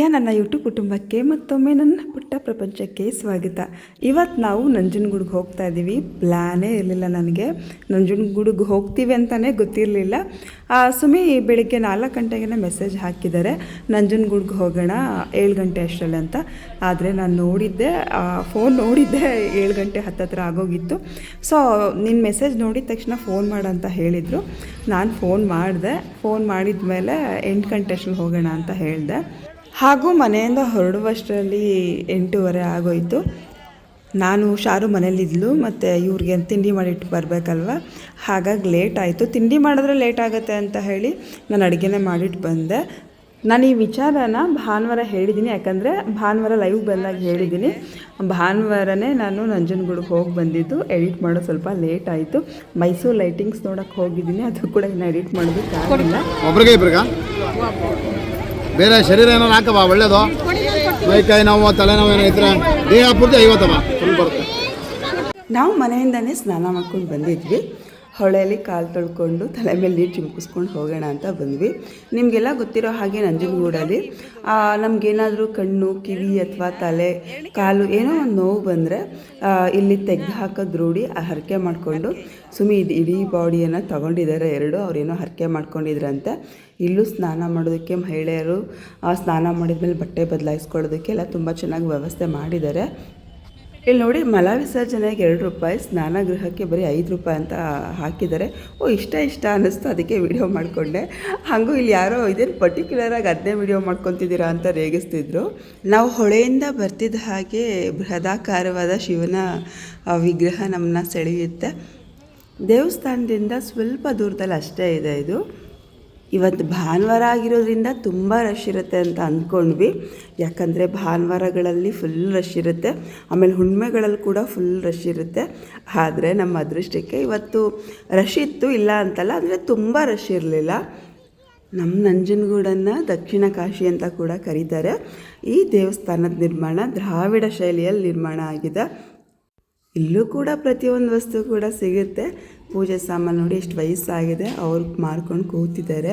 ಪ್ರೀತಿಯ ನನ್ನ ಯೂಟ್ಯೂಬ್ ಕುಟುಂಬಕ್ಕೆ ಮತ್ತೊಮ್ಮೆ ನನ್ನ ಪುಟ್ಟ ಪ್ರಪಂಚಕ್ಕೆ ಸ್ವಾಗತ. ಇವತ್ತು ನಾವು ನಂಜನಗೂಡಿಗೆ ಹೋಗ್ತಾ ಇದ್ದೀವಿ. ಪ್ಲ್ಯಾನೇ ಇರಲಿಲ್ಲ ನನಗೆ. ನಂಜನಗೂಡಿಗೆ ಹೋಗ್ತೀವಿ ಅಂತಲೇ ಗೊತ್ತಿರಲಿಲ್ಲ. ಸುಮಿ ಬೆಳಿಗ್ಗೆ ನಾಲ್ಕು ಗಂಟೆಗೆ ಮೆಸೇಜ್ ಹಾಕಿದ್ದಾರೆ. ನಂಜನಗೂಡಿಗೆ ಹೋಗೋಣ ಏಳು ಗಂಟೆ ಅಷ್ಟರಲ್ಲಿ ಅಂತ. ಆದರೆ ನಾನು ನೋಡಿದ್ದೆ ಫೋನ್ ನೋಡಿದ್ದೆ ಏಳು ಗಂಟೆ ಹತ್ತತ್ರ ಆಗೋಗಿತ್ತು. ಸೊ ನಿನ್ನ ಮೆಸೇಜ್ ನೋಡಿದ ತಕ್ಷಣ ಫೋನ್ ಮಾಡಂತ ಹೇಳಿದರು. ನಾನು ಫೋನ್ ಮಾಡಿದೆ. ಫೋನ್ ಮಾಡಿದ ಮೇಲೆ ಎಂಟು ಗಂಟೆ ಅಷ್ಟರಲ್ಲಿ ಹೋಗೋಣ ಅಂತ ಹೇಳಿದೆ. ಹಾಗೂ ಮನೆಯಿಂದ ಹೊರಡುವಷ್ಟರಲ್ಲಿ ಎಂಟೂವರೆ ಆಗೋಯಿತು. ನಾನು ಶಾರು ಮನೇಲಿದ್ಲು ಮತ್ತು ಇವ್ರಿಗೆ ತಿಂಡಿ ಮಾಡಿಟ್ಟು ಬರಬೇಕಲ್ವ? ಹಾಗಾಗಿ ಲೇಟ್ ಆಯಿತು. ತಿಂಡಿ ಮಾಡಿದ್ರೆ ಲೇಟ್ ಆಗುತ್ತೆ ಅಂತ ಹೇಳಿ ನಾನು ಅಡುಗೆನೇ ಮಾಡಿಟ್ಟು ಬಂದೆ. ನಾನು ಈ ವಿಚಾರನ ಭಾನುವಾರ ಹೇಳಿದ್ದೀನಿ, ಯಾಕಂದರೆ ಭಾನುವಾರ ಲೈವ್ ಬಂದಾಗ ಹೇಳಿದ್ದೀನಿ. ಭಾನುವಾರನೇ ನಾನು ನಂಜನಗೂಡಿಗೆ ಹೋಗಿ ಬಂದಿದ್ದು ಎಡಿಟ್ ಮಾಡೋ ಸ್ವಲ್ಪ ಲೇಟ್ ಆಯಿತು. ಮೈಸೂರು ಲೈಟಿಂಗ್ಸ್ ನೋಡೋಕ್ಕೆ ಹೋಗಿದ್ದೀನಿ, ಅದು ಕೂಡ ಇನ್ನು ಎಡಿಟ್ ಮಾಡೋದಕ್ಕಾಗಲಿಲ್ಲ ಬೇರೆ ಶರೀರ ಏನಾರು ಹಾಕವ ಒಳ್ಳೇದು? ಮೈಕೈ ನೋವು ತಲೆನೋವು ಏನೋ ಇದ್ರೆ ದೇಹ ಪೂರ್ತಿ ಐವತ್ತವ? ಫುಲ್ ಬರುತ್ತೆ. ನಾವು ಮನೆಯಿಂದನೇ ಸ್ನಾನ ಮಾಡ್ಕೊಂಡು ಬಂದಿದ್ವಿ. ಹೊಳೆಯಲ್ಲಿ ಕಾಲು ತೊಳ್ಕೊಂಡು ತಲೆ ಮೇಲೆ ನೀರು ಚಿಮ್ಕಿಸ್ಕೊಂಡು ಹೋಗೋಣ ಅಂತ ಬಂದ್ವಿ. ನಿಮಗೆಲ್ಲ ಗೊತ್ತಿರೋ ಹಾಗೆ ನಂಜನಗೂಡಲ್ಲಿ ನಮಗೇನಾದರೂ ಕಣ್ಣು, ಕಿವಿ ಅಥವಾ ತಲೆ, ಕಾಲು ಏನೋ ಒಂದು ನೋವು ಬಂದರೆ ಇಲ್ಲಿ ತೆಗೆದು ಹಾಕೋದು ರೂಢಿ ಹರಕೆ ಮಾಡಿಕೊಂಡು ಸುಮ್ಮನೆ ಇಡೀ ಬಾಡಿಯನ್ನು ತೊಗೊಂಡಿದ್ದಾರೆ. ಎರಡು ಅವ್ರೇನೋ ಹರಕೆ ಮಾಡ್ಕೊಂಡಿದ್ರಂತೆ. ಇಲ್ಲೂ ಸ್ನಾನ ಮಾಡೋದಕ್ಕೆ ಮಹಿಳೆಯರು ಸ್ನಾನ ಮಾಡಿದ್ಮೇಲೆ ಬಟ್ಟೆ ಬದಲಾಯಿಸ್ಕೊಳ್ಳೋದಕ್ಕೆಲ್ಲ ತುಂಬ ಚೆನ್ನಾಗಿ ವ್ಯವಸ್ಥೆ ಮಾಡಿದ್ದಾರೆ. ಇಲ್ಲಿ ನೋಡಿ ಮಲ ವಿಸರ್ಜನೆಗೆ ಎರಡು ರೂಪಾಯಿ ಸ್ನಾನಗೃಹಕ್ಕೆ ಬರೀ ಐದು ರೂಪಾಯಿ ಅಂತ ಹಾಕಿದ್ದಾರೆ. ಓ, ಇಷ್ಟ ಇಷ್ಟ ಅನ್ನಿಸ್ತು, ಅದಕ್ಕೆ ವಿಡಿಯೋ ಮಾಡಿಕೊಂಡೆ. ಹಾಗೂ ಇಲ್ಲಿ ಯಾರೋ ಇದೇನು ಪರ್ಟಿಕ್ಯುಲರಾಗಿ ಅದನ್ನೇ ವಿಡಿಯೋ ಮಾಡ್ಕೊತಿದ್ದೀರಾ ಅಂತ ರೇಗಿಸ್ತಿದ್ರು. ನಾವು ಹೊಳೆಯಿಂದ ಬರ್ತಿದ್ದ ಹಾಗೆ ಬೃಹದಾಕಾರವಾದ ಶಿವನ ವಿಗ್ರಹ ನಮ್ಮನ್ನ ಸೆಳೆಯುತ್ತೆ. ದೇವಸ್ಥಾನದಿಂದ ಸ್ವಲ್ಪ ದೂರದಲ್ಲಿ ಅಷ್ಟೇ ಇದೆ ಇದು. ಇವತ್ತು ಭಾನುವಾರ ಆಗಿರೋದ್ರಿಂದ ತುಂಬ ರಶ್ ಇರುತ್ತೆ ಅಂತ ಅಂದ್ಕೊಂಡ್ವಿ ಯಾಕಂದರೆ ಭಾನುವಾರಗಳಲ್ಲಿ ಫುಲ್ ರಶ್ ಇರುತ್ತೆ. ಆಮೇಲೆ ಹುಣ್ಮೆಗಳಲ್ಲಿ ಕೂಡ ಫುಲ್ ರಶ್ ಇರುತ್ತೆ. ಆದರೆ ನಮ್ಮ ಅದೃಷ್ಟಕ್ಕೆ ಇವತ್ತು ರಶ್ ಇತ್ತು, ಇಲ್ಲ ಅಂತಲ್ಲ, ಅಂದರೆ ತುಂಬ ರಶ್ ಇರಲಿಲ್ಲ. ನಮ್ಮ ನಂಜನಗೂಡನ್ನು ದಕ್ಷಿಣ ಕಾಶಿ ಅಂತ ಕೂಡ ಕರೀತಾರೆ. ಈ ದೇವಸ್ಥಾನದ ನಿರ್ಮಾಣ ದ್ರಾವಿಡ ಶೈಲಿಯಲ್ಲಿ ನಿರ್ಮಾಣ ಆಗಿದೆ. ಇಲ್ಲೂ ಕೂಡ ಪ್ರತಿಯೊಂದು ವಸ್ತು ಕೂಡ ಸಿಗುತ್ತೆ. ಪೂಜೆ ಸಾಮಾನು ನೋಡಿ ಎಷ್ಟು ವಯಸ್ಸಾಗಿದೆ. ಅವ್ರು ಮಾರ್ಕೊಂಡು ಕೂತಿದ್ದಾರೆ.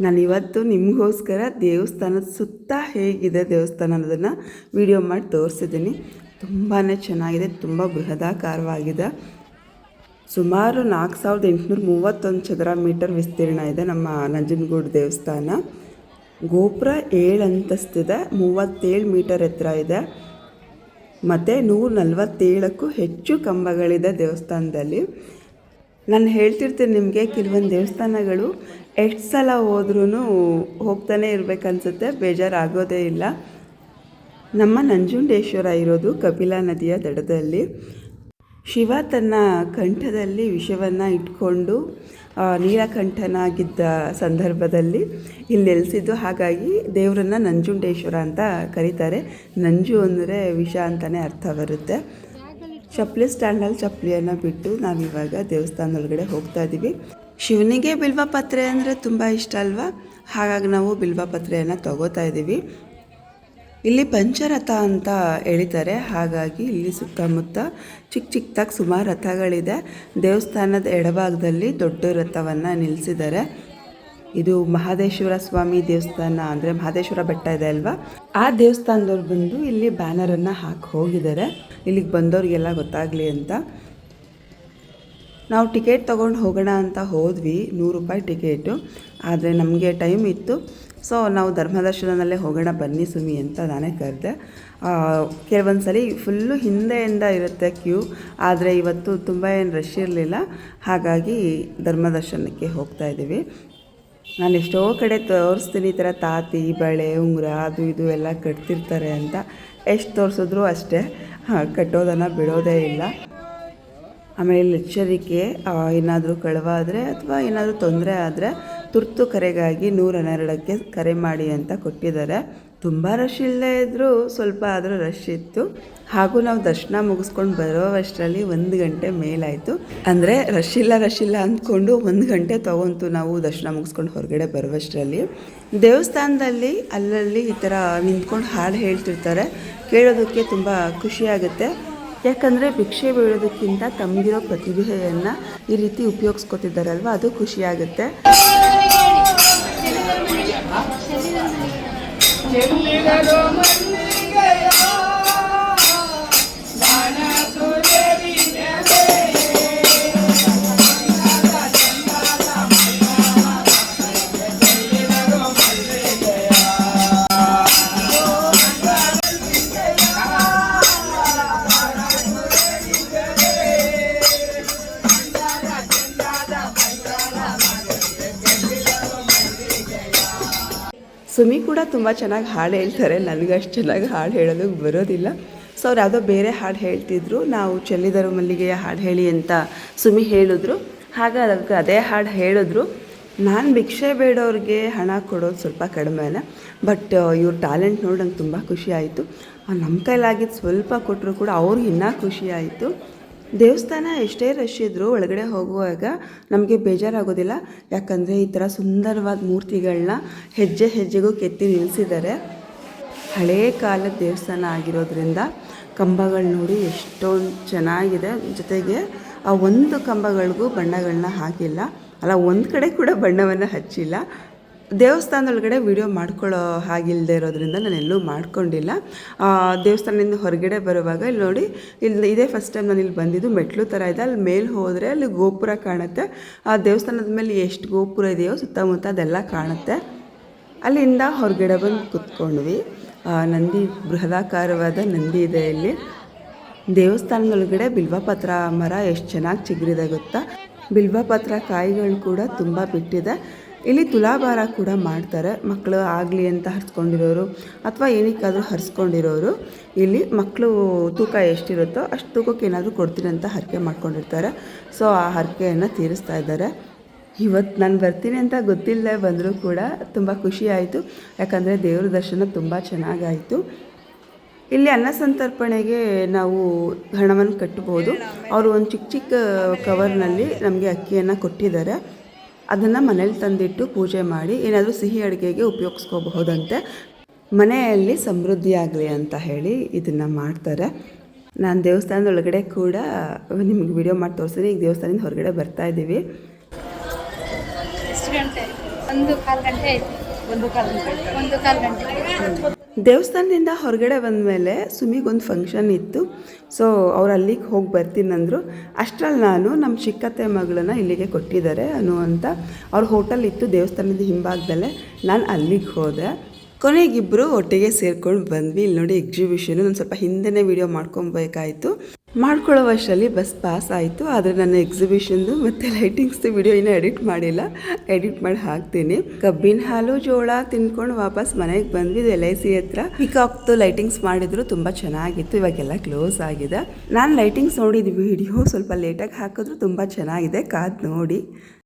ನಾನು ಇವತ್ತು ನಿಮಗೋಸ್ಕರ ದೇವಸ್ಥಾನದ ಸುತ್ತ ಹೇಗಿದೆ ದೇವಸ್ಥಾನ ಅನ್ನೋದನ್ನು ವಿಡಿಯೋ ಮಾಡಿ ತೋರಿಸಿದ್ದೀನಿ. ತುಂಬಾ ಚೆನ್ನಾಗಿದೆ. ತುಂಬ ಬೃಹದಾಕಾರವಾಗಿದೆ. ಸುಮಾರು ನಾಲ್ಕು ಸಾವಿರದ ಎಂಟುನೂರ ಮೂವತ್ತೊಂದು ಚದರ ಮೀಟರ್ ವಿಸ್ತೀರ್ಣ ಇದೆ ನಮ್ಮ ನಂಜನಗೂಡು ದೇವಸ್ಥಾನ. ಗೋಪುರ ಏಳು ಅಂತಸ್ತಿದೆ. ಮೂವತ್ತೇಳು ಮೀಟರ್ ಎತ್ತರ ಇದೆ. ಮತ್ತು ನೂರ ನಲ್ವತ್ತೇಳಕ್ಕೂ ಹೆಚ್ಚು ಕಂಬಗಳಿದೆ ದೇವಸ್ಥಾನದಲ್ಲಿ. ನಾನು ಹೇಳ್ತಿರ್ತೀನಿ ನಿಮಗೆ, ಕೆಲವೊಂದು ದೇವಸ್ಥಾನಗಳು ಎಷ್ಟು ಸಲ ಹೋದ್ರೂ ಹೋಗ್ತಾನೆ ಇರಬೇಕನ್ಸುತ್ತೆ, ಬೇಜಾರಾಗೋದೇ ಇಲ್ಲ. ನಮ್ಮ ನಂಜುಂಡೇಶ್ವರ ಇರೋದು ಕಪಿಲಾ ನದಿಯ ದಡದಲ್ಲಿ. ಶಿವ ತನ್ನ ಕಂಠದಲ್ಲಿ ವಿಷವನ್ನು ಇಟ್ಕೊಂಡು ನೀಲಕಂಠನಾಗಿದ್ದ ಸಂದರ್ಭದಲ್ಲಿ ಇಲ್ಲಿ ನೆಲೆಸಿದ್ದು. ಹಾಗಾಗಿ ದೇವರನ್ನು ನಂಜುಂಡೇಶ್ವರ ಅಂತ ಕರೀತಾರೆ. ನಂಜು ಅಂದರೆ ವಿಷ ಅಂತಲೇ ಅರ್ಥ ಬರುತ್ತೆ. ಚಪ್ಪಲಿ ಸ್ಟ್ಯಾಂಡಲ್ಲಿ ಚಪ್ಪಲಿಯನ್ನು ಬಿಟ್ಟು ನಾವಿವಾಗ ದೇವಸ್ಥಾನದೊಳಗಡೆ ಹೋಗ್ತಾ ಇದ್ದೀವಿ. ಶಿವನಿಗೆ ಬಿಲ್ವ ಪತ್ರೆ ಅಂದರೆ ತುಂಬ ಇಷ್ಟ ಅಲ್ವಾ? ಹಾಗಾಗಿ ನಾವು ಬಿಲ್ವ ಪತ್ರೆಯನ್ನು ತಗೋತಾ ಇದ್ದೀವಿ. ಇಲ್ಲಿ ಪಂಚರಥ ಅಂತ ಎಳಿತಾರೆ. ಹಾಗಾಗಿ ಇಲ್ಲಿ ಸುತ್ತಮುತ್ತ ಚಿಕ್ಕ ಚಿಕ್ಕದಾಗಿ ಸುಮಾರು ರಥಗಳಿದೆ. ದೇವಸ್ಥಾನದ ಎಡಭಾಗದಲ್ಲಿ ದೊಡ್ಡ ರಥವನ್ನು ನಿಲ್ಲಿಸಿದ್ದಾರೆ ಇದು ಮಹಾದೇಶ್ವರ ಸ್ವಾಮಿ ದೇವಸ್ಥಾನ ಅಂದರೆ ಮಹದೇಶ್ವರ ಬೆಟ್ಟ ಇದೆ ಅಲ್ವಾ? ಆ ದೇವಸ್ಥಾನದವ್ರು ಬಂದು ಇಲ್ಲಿ ಬ್ಯಾನರನ್ನು ಹಾಕಿ ಹೋಗಿದ್ದಾರೆ. ಇಲ್ಲಿಗೆ ಬಂದವ್ರಿಗೆಲ್ಲ ಗೊತ್ತಾಗಲಿ ಅಂತ. ನಾವು ಟಿಕೆಟ್ ತೊಗೊಂಡು ಹೋಗೋಣ ಅಂತ ಹೋದ್ವಿ. ನೂರು ರೂಪಾಯಿ ಟಿಕೆಟು. ಆದರೆ ನಮಗೆ ಟೈಮ್ ಇತ್ತು. ಸೊ ನಾವು ಧರ್ಮದರ್ಶನದಲ್ಲೇ ಹೋಗೋಣ, ಬನ್ನಿ ಸುಮಿ ಅಂತ ನಾನೇ ಕರೆದೆ. ಕೆಲವೊಂದು ಸಲ ಫುಲ್ಲು ಹಿಂದೆಯಿಂದ ಇರುತ್ತೆ ಕ್ಯೂ ಆದರೆ ಇವತ್ತು ತುಂಬ ಏನು ರಶ್ ಇರಲಿಲ್ಲ. ಹಾಗಾಗಿ ಧರ್ಮದರ್ಶನಕ್ಕೆ ಹೋಗ್ತಾ ಇದ್ದೀವಿ. ನಾನು ಎಷ್ಟೋ ಕಡೆ ತೋರಿಸ್ತೀನಿ ಈ ಥರ ತಾತಿ, ಬಳೆ, ಉಂಗುರ, ಅದು ಇದು ಎಲ್ಲ ಕಟ್ತಿರ್ತಾರೆ ಅಂತ. ಎಷ್ಟು ತೋರಿಸಿದ್ರು ಅಷ್ಟೇ. ಕಟ್ಟೋದನ್ನು ಬಿಡೋದೇ ಇಲ್ಲ. ಆಮೇಲೆ ಎಚ್ಚರಿಕೆ ಏನಾದರೂ ಕಳವಾದರೆ ಅಥವಾ ಏನಾದರೂ ತೊಂದರೆ ಆದರೆ ತುರ್ತು ಕರೆಗಾಗಿ ನೂರ ಹನ್ನೆರಡಕ್ಕೆ ಕರೆ ಮಾಡಿ ಅಂತ ಕೊಟ್ಟಿದ್ದಾರೆ. ತುಂಬ ರಶ್ ಇಲ್ಲದೇ ಇದ್ದರೂ ಸ್ವಲ್ಪ ಆದರೂ ರಶ್ ಇತ್ತು. ಹಾಗೂ ನಾವು ದರ್ಶನ ಮುಗಿಸ್ಕೊಂಡು ಬರೋವಷ್ಟರಲ್ಲಿ ಒಂದು ಗಂಟೆ ಮೇಲಾಯಿತು. ಅಂದರೆ ರಶ್ ಇಲ್ಲ ರಶ್ ಇಲ್ಲ ಅಂದ್ಕೊಂಡು ಒಂದು ಗಂಟೆ ತೊಗೊಂತು ನಾವು ದರ್ಶನ ಮುಗಿಸ್ಕೊಂಡು ಹೊರಗಡೆ ಬರುವಷ್ಟರಲ್ಲಿ. ದೇವಸ್ಥಾನದಲ್ಲಿ ಅಲ್ಲಲ್ಲಿ ಈ ಥರ ನಿಂತ್ಕೊಂಡು ಹಾಡು ಹೇಳ್ತಿರ್ತಾರೆ. ಕೇಳೋದಕ್ಕೆ ತುಂಬ ಖುಷಿಯಾಗುತ್ತೆ ಯಾಕಂದರೆ ಭಿಕ್ಷೆ ಬೀಳೋದಕ್ಕಿಂತ ತಮಗಿರೋ ಪ್ರತಿಭೆಯನ್ನು ಈ ರೀತಿ ಉಪಯೋಗಿಸ್ಕೊತಿದ್ದಾರಲ್ವ? ಅದು ಖುಷಿಯಾಗುತ್ತೆ ಚೆಲ್ಲಿದರು ಮಲ್ಲಿಗೆಯ ಸುಮಿ ಕೂಡ ತುಂಬ ಚೆನ್ನಾಗಿ ಹಾಡು ಹೇಳ್ತಾರೆ. ನನಗಷ್ಟು ಚೆನ್ನಾಗಿ ಹಾಡು ಹೇಳೋದಕ್ಕೆ ಬರೋದಿಲ್ಲ. ಸೊ ಅವ್ರು ಯಾವುದೋ ಬೇರೆ ಹಾಡು ಹೇಳ್ತಿದ್ರು. ನಾವು ಚೆಲ್ಲಿದರು ಮಲ್ಲಿಗೆಯ ಹಾಡು ಹೇಳಿ ಅಂತ ಸುಮಿ ಹೇಳಿದ್ರು. ಹಾಗೆ ಅದಕ್ಕೆ ಅದೇ ಹಾಡು ಹೇಳಿದ್ರು. ನಾನು ಭಿಕ್ಷೆ ಬೇಡೋರಿಗೆ ಹಣ ಕೊಡೋದು ಸ್ವಲ್ಪ ಕಡಿಮೆನೆ. ಬಟ್ ಇವ್ರ ಟ್ಯಾಲೆಂಟ್ ನೋಡಿ ನಂಗೆ ತುಂಬ ಖುಷಿ ಆಯಿತು. ನಮ್ಮ ಕೈಲಾಗಿದ್ದು ಸ್ವಲ್ಪ ಕೊಟ್ಟರು ಕೂಡ ಅವ್ರಿಗೆ ಇನ್ನೂ ಖುಷಿ ಆಯಿತು. ದೇವಸ್ಥಾನ ಎಷ್ಟೇ ರಶ್ ಇದ್ದರೂ ಒಳಗಡೆ ಹೋಗುವಾಗ ನಮಗೆ ಬೇಜಾರಾಗೋದಿಲ್ಲ. ಯಾಕಂದರೆ ಈ ಥರ ಸುಂದರವಾದ ಮೂರ್ತಿಗಳನ್ನ ಹೆಜ್ಜೆ ಹೆಜ್ಜೆಗೂ ಕೆತ್ತಿ ನಿಲ್ಲಿಸಿದ್ದಾರೆ ಹಳೇ ಕಾಲದ ದೇವಸ್ಥಾನ ಆಗಿರೋದ್ರಿಂದ ಕಂಬಗಳು ನೋಡಿ ಎಷ್ಟೊಂದು ಚೆನ್ನಾಗಿದೆ. ಜೊತೆಗೆ ಆ ಒಂದು ಕಂಬಗಳಿಗೂ ಬಣ್ಣಗಳನ್ನ ಹಾಕಿಲ್ಲ. ಅಲ್ಲ, ಒಂದು ಕಡೆ ಕೂಡ ಬಣ್ಣವನ್ನು ಹಚ್ಚಿಲ್ಲ. ದೇವಸ್ಥಾನದೊಳಗಡೆ ವಿಡಿಯೋ ಮಾಡ್ಕೊಳ್ಳೋ ಹಾಗಿಲ್ಲದೆ ಇರೋದ್ರಿಂದ ನಾನು ಎಲ್ಲೂ ಮಾಡ್ಕೊಂಡಿಲ್ಲ. ದೇವಸ್ಥಾನದಿಂದ ಹೊರಗಡೆ ಬರುವಾಗ ಇಲ್ಲಿ ನೋಡಿ, ಇಲ್ಲಿ ಇದೇ ಫಸ್ಟ್ ಟೈಮ್ ನಾನು ಇಲ್ಲಿ ಬಂದಿದ್ದು ಮೆಟ್ಲು ಥರ ಇದೆ. ಅಲ್ಲಿ ಮೇಲೆ ಹೋದರೆ ಅಲ್ಲಿ ಗೋಪುರ ಕಾಣುತ್ತೆ. ಆ ದೇವಸ್ಥಾನದ ಮೇಲೆ ಎಷ್ಟು ಗೋಪುರ ಇದೆಯೋ ಸುತ್ತಮುತ್ತ ಅದೆಲ್ಲ ಕಾಣುತ್ತೆ. ಅಲ್ಲಿಂದ ಹೊರಗಡೆ ಬಂದು ಕುತ್ಕೊಂಡ್ವಿ. ನಂದಿ ಬೃಹದಾಕಾರವಾದ ನಂದಿ ಇದೆ ಇಲ್ಲಿ. ದೇವಸ್ಥಾನದೊಳಗಡೆ ಬಿಲ್ವಪತ್ರ ಮರ ಎಷ್ಟು ಚೆನ್ನಾಗಿ ಚಿಗುರಿದೆ ಗೊತ್ತಾ? ಬಿಲ್ವಪತ್ರ ಕಾಯಿಗಳು ಕೂಡ ತುಂಬ ಬಿಟ್ಟಿದೆ. ಇಲ್ಲಿ ತುಲಾಭಾರ ಕೂಡ ಮಾಡ್ತಾರೆ. ಮಕ್ಕಳು ಆಗಲಿ ಅಂತ ಹರಿಸ್ಕೊಂಡಿರೋರು ಅಥವಾ ಏನಕ್ಕಾದರೂ ಹರಿಸ್ಕೊಂಡಿರೋರು, ಇಲ್ಲಿ ಮಕ್ಕಳು ತೂಕ ಎಷ್ಟಿರುತ್ತೋ ಅಷ್ಟು ತೂಕಕ್ಕೆ ಏನಾದರೂ ಕೊಡ್ತೀನಿ ಅಂತ ಹರಕೆ ಮಾಡ್ಕೊಂಡಿರ್ತಾರೆ. ಸೊ ಆ ಹರಕೆಯನ್ನು ತೀರಿಸ್ತಾ ಇದ್ದಾರೆ. ಇವತ್ತು ನಾನು ಬರ್ತೀನಿ ಅಂತ ಗೊತ್ತಿಲ್ಲದೆ ಬಂದರೂ ಕೂಡ ತುಂಬ ಖುಷಿ ಆಯಿತು. ಯಾಕಂದರೆ ದೇವ್ರ ದರ್ಶನ ತುಂಬ ಚೆನ್ನಾಗಾಯಿತು. ಇಲ್ಲಿ ಅನ್ನ ಸಂತರ್ಪಣೆಗೆ ನಾವು ಹಣವನ್ನು ಕಟ್ಟಬಹುದು ಅವರು ಒಂದು ಚಿಕ್ಕ ಚಿಕ್ಕ ಕವರ್ನಲ್ಲಿ ನಮಗೆ ಅಕ್ಕಿಯನ್ನು ಕೊಟ್ಟಿದ್ದಾರೆ. ಅದನ್ನು ಮನೇಲಿ ತಂದಿಟ್ಟು ಪೂಜೆ ಮಾಡಿ ಏನಾದರೂ ಸಿಹಿ ಅಡುಗೆಗೆ ಉಪಯೋಗಿಸ್ಕೋಬಹುದಂತೆ. ಮನೆಯಲ್ಲಿ ಸಮೃದ್ಧಿಯಾಗಲಿ ಅಂತ ಹೇಳಿ ಇದನ್ನು ಮಾಡ್ತಾರೆ. ನಾನು ದೇವಸ್ಥಾನದ ಒಳಗಡೆ ಕೂಡ ನಿಮಗೆ ವಿಡಿಯೋ ಮಾಡಿ ತೋರಿಸ್ತೀನಿ. ಈಗ ದೇವಸ್ಥಾನದಿಂದ ಹೊರಗಡೆ ಬರ್ತಾ ಇದ್ದೀವಿ ಒಂದು ಕಾಲು ಗಂಟೆ ಆಯ್ತು. ಒಂದು ಕಾಲು ಗಂಟೆ. ಒಂದು ಕಾಲು ಗಂಟೆ. ದೇವಸ್ಥಾನದಿಂದ ಹೊರಗಡೆ ಬಂದ ಮೇಲೆ ಸುಮಿಗೆ ಸುಮಿಗೊಂದು ಫಂಕ್ಷನ್ ಇತ್ತು. ಸೊ ಅವ್ರು ಅಲ್ಲಿಗೆ ಹೋಗಿ ಬರ್ತೀನಿ ಅಂದರು. ಅಷ್ಟರಲ್ಲಿ ನಾನು ನಮ್ಮ ಚಿಕ್ಕತ್ತೆ ಮಗಳನ್ನ ಇಲ್ಲಿಗೆ ಕೊಟ್ಟಿದ್ದಾರೆ ಅನ್ನುವಂಥ ಅವ್ರ ಹೋಟೆಲ್ ಇತ್ತು ದೇವಸ್ಥಾನದ ಹಿಂಭಾಗದಲ್ಲೇ. ನಾನು ಅಲ್ಲಿಗೆ ಹೋದೆ. ಕೊನೆಗಿಬ್ಬರು ಒಟ್ಟಿಗೆ ಸೇರ್ಕೊಂಡು ಬಂದ್ವಿ. ಇಲ್ಲಿ ನೋಡಿ ಎಕ್ಸಿಬಿಷನು ನಾನು ಸ್ವಲ್ಪ ಹಿಂದೆನೇ ವಿಡಿಯೋ ಮಾಡ್ಕೊಬೇಕಾಯಿತು ಮಾಡ್ಕೊಳ್ಳೋ ವರ್ಷದಲ್ಲಿ ಬಸ್ ಪಾಸ್ ಆಯಿತು, ಆದರೆ ನನ್ನ ಎಕ್ಸಿಬಿಷನ್ದು ಮತ್ತು ಲೈಟಿಂಗ್ಸ್ದು ವಿಡಿಯೋ ಇನ್ನೂ ಎಡಿಟ್ ಮಾಡಿಲ್ಲ. ಎಡಿಟ್ ಮಾಡಿ ಹಾಕ್ತೀನಿ. ಕಬ್ಬಿನ ಹಾಲು ಜೋಳ ತಿನ್ಕೊಂಡು ವಾಪಸ್ ಮನೆಗೆ ಬಂದ್ವಿ ಎಲ್ ಐ ಸಿ ಹತ್ರ. ಪಿಕಾಕ್ದು ಲೈಟಿಂಗ್ಸ್ ಮಾಡಿದ್ರು, ತುಂಬ ಚೆನ್ನಾಗಿತ್ತು, ಇವಾಗೆಲ್ಲ ಕ್ಲೋಸ್ ಆಗಿದೆ. ನಾನು ಲೈಟಿಂಗ್ಸ್ ನೋಡಿದ ವಿಡಿಯೋ ಸ್ವಲ್ಪ ಲೇಟಾಗಿ ಹಾಕಿದ್ರು, ತುಂಬ ಚೆನ್ನಾಗಿದೆ, ಕಾದು ನೋಡಿ.